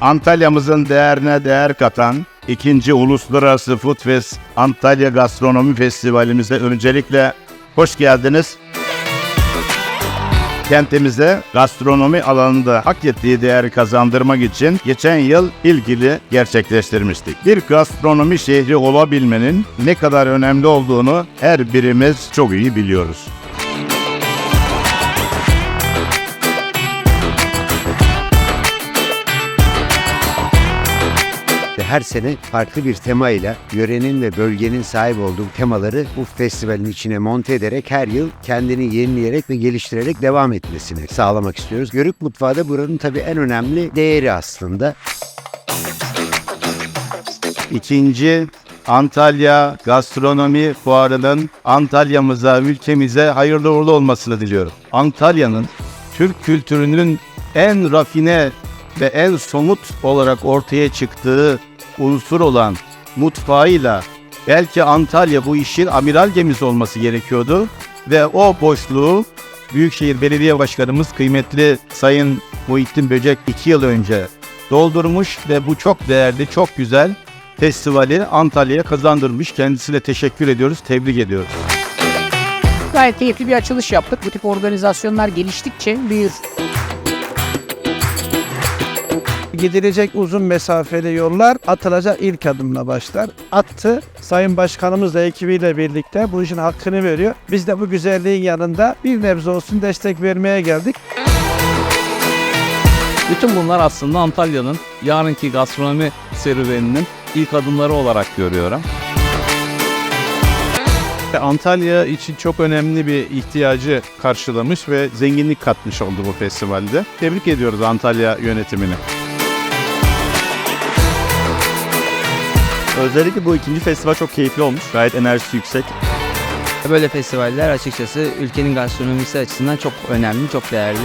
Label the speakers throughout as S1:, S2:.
S1: Antalya'mızın değerine değer katan ikinci Uluslararası Food Fest Antalya Gastronomi Festivalimize öncelikle hoş geldiniz. Kentimize gastronomi alanında hak ettiği değeri kazandırmak için geçen yıl ilgili gerçekleştirmiştik. Bir gastronomi şehri olabilmenin ne kadar önemli olduğunu her birimiz çok iyi biliyoruz.
S2: Her sene farklı bir tema ile yörenin ve bölgenin sahip olduğu temaları bu festivalin içine monte ederek her yıl kendini yenileyerek ve geliştirerek devam etmesini sağlamak istiyoruz. Yörük mutfağı da buranın tabii en önemli değeri aslında.
S1: İkinci Antalya Gastronomi Fuarı'nın Antalya'mıza, ülkemize hayırlı uğurlu olmasını diliyorum. Antalya'nın Türk kültürünün en rafine ve en somut olarak ortaya çıktığı unsur olan mutfağıyla belki Antalya bu işin amiral gemisi olması gerekiyordu ve o boşluğu Büyükşehir Belediye Başkanımız kıymetli Sayın Muhittin Böcek iki yıl önce doldurmuş ve bu çok değerli, çok güzel festivali Antalya'ya kazandırmış. Kendisine teşekkür ediyoruz, tebrik ediyoruz.
S3: Gayet keyifli bir açılış yaptık. Bu tip organizasyonlar geliştikçe büyür.
S4: Gidilecek uzun mesafeli yollar atılacak ilk adımla başlar. Attı. Sayın Başkanımız da ekibiyle birlikte bu işin hakkını veriyor. Biz de bu güzelliğin yanında bir nebze olsun destek vermeye geldik.
S5: Bütün bunlar aslında Antalya'nın yarınki gastronomi serüveninin ilk adımları olarak görüyorum.
S6: Antalya için çok önemli bir ihtiyacı karşılamış ve zenginlik katmış oldu bu festivalde. Tebrik ediyoruz Antalya yönetimini.
S7: Özellikle bu ikinci festival çok keyifli olmuş. Gayet enerjisi yüksek.
S8: Böyle festivaller açıkçası ülkenin gastronomisi açısından çok önemli, çok değerli.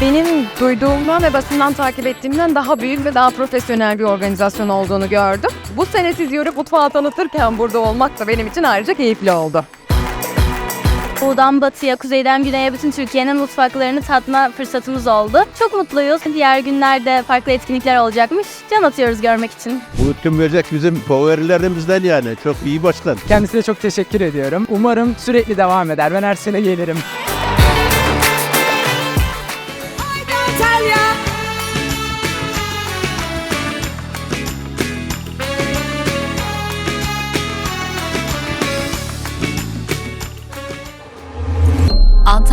S9: Benim duyduğumdan ve basından takip ettiğimden daha büyük ve daha profesyonel bir organizasyon olduğunu gördüm. Bu sene siz Yörük Mutfağı tanıtırken burada olmak da benim için ayrıca keyifli oldu.
S10: Doğudan batıya, kuzeyden güneye bütün Türkiye'nin mutfaklarını tatma fırsatımız oldu. Çok mutluyuz. Diğer günlerde farklı etkinlikler olacakmış. Can atıyoruz görmek için.
S6: Muhittin Böcek bizim favorilerimizden yani. Çok iyi başkan.
S3: Kendisine çok teşekkür ediyorum. Umarım sürekli devam eder. Ben her sene gelirim.